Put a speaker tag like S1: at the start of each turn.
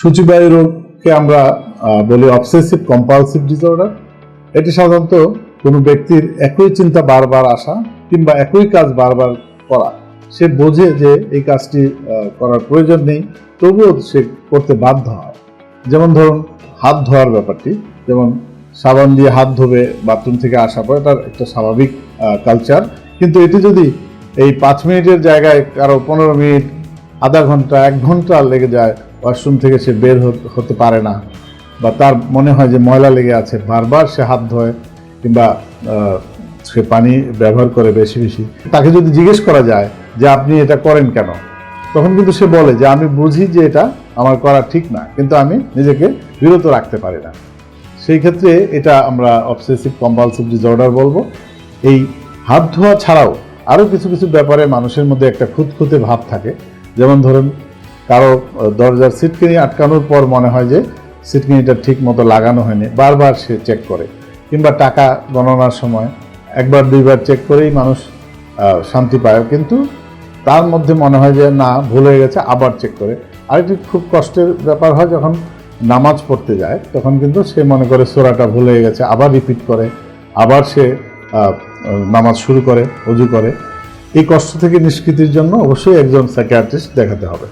S1: সূচিবায়ু রোগকে আমরা বলি অবসেসিভ কম্পালসিভ ডিসঅর্ডার এটি সাধারণত কোনো ব্যক্তির একই চিন্তা বারবার আসা কিংবা একই কাজ বারবার করা। সে বোঝে যে এই কাজটি করার প্রয়োজন নেই, তবুও সে করতে বাধ্য হয়। যেমন ধরুন, হাত ধোয়ার ব্যাপারটি। যেমন সাবান দিয়ে হাত ধোবে, বাথরুম থেকে আসা পর এটার একটা স্বাভাবিক কালচার কিন্তু এটি যদি এই পাঁচ মিনিটের জায়গায় কারও পনেরো মিনিট আধা ঘণ্টা, এক ঘণ্টা লেগে যায় ওয়াশরুম থেকে সে বের হতে- পারে না। বা তার মনে হয় যে ময়লা লেগে আছে, বারবার সে হাত ধোয় কিংবা সে পানি ব্যবহার করে বেশি বেশি। তাকে যদি জিজ্ঞেস করা যায় যে আপনি এটা করেন কেন, তখন কিন্তু সে বলে যে আমি বুঝি যে এটা আমার করা ঠিক না, কিন্তু আমি নিজেকে বিরত রাখতে পারি না। সেই ক্ষেত্রে এটা আমরা অবসেসিভ কম্পালসিভ ডিসঅর্ডার বলব। এই হাত ধোয়া ছাড়াও আরও কিছু কিছু ব্যাপারে মানুষের মধ্যে একটা খুঁতখুঁতে ভাব থাকে। যেমন ধরুন, কারও দরজার সিটকিনি আটকানোর পর মনে হয় যে সিটকিনিটা ঠিক মতো লাগানো হয়নি, বারবার সে চেক করে। কিংবা টাকা গণনার সময় একবার, দুইবার চেক করেই মানুষ শান্তি পায়। কিন্তু তার মধ্যে মনে হয় যে না, ভুল হয়ে গেছে, আবার চেক করে। আরেকটি খুব কষ্টের ব্যাপার হয়, যখন নামাজ পড়তে যায়, তখন কিন্তু সে মনে করে সোরাটা ভুল হয়ে গেছে, আবার রিপিট করে, আবার সে নামাজ শুরু করে, অজু করে। এই কষ্ট থেকে নিষ্কৃতির জন্য অবশ্যই একজন সাইকিয়াট্রিস্ট দেখাতে হবে।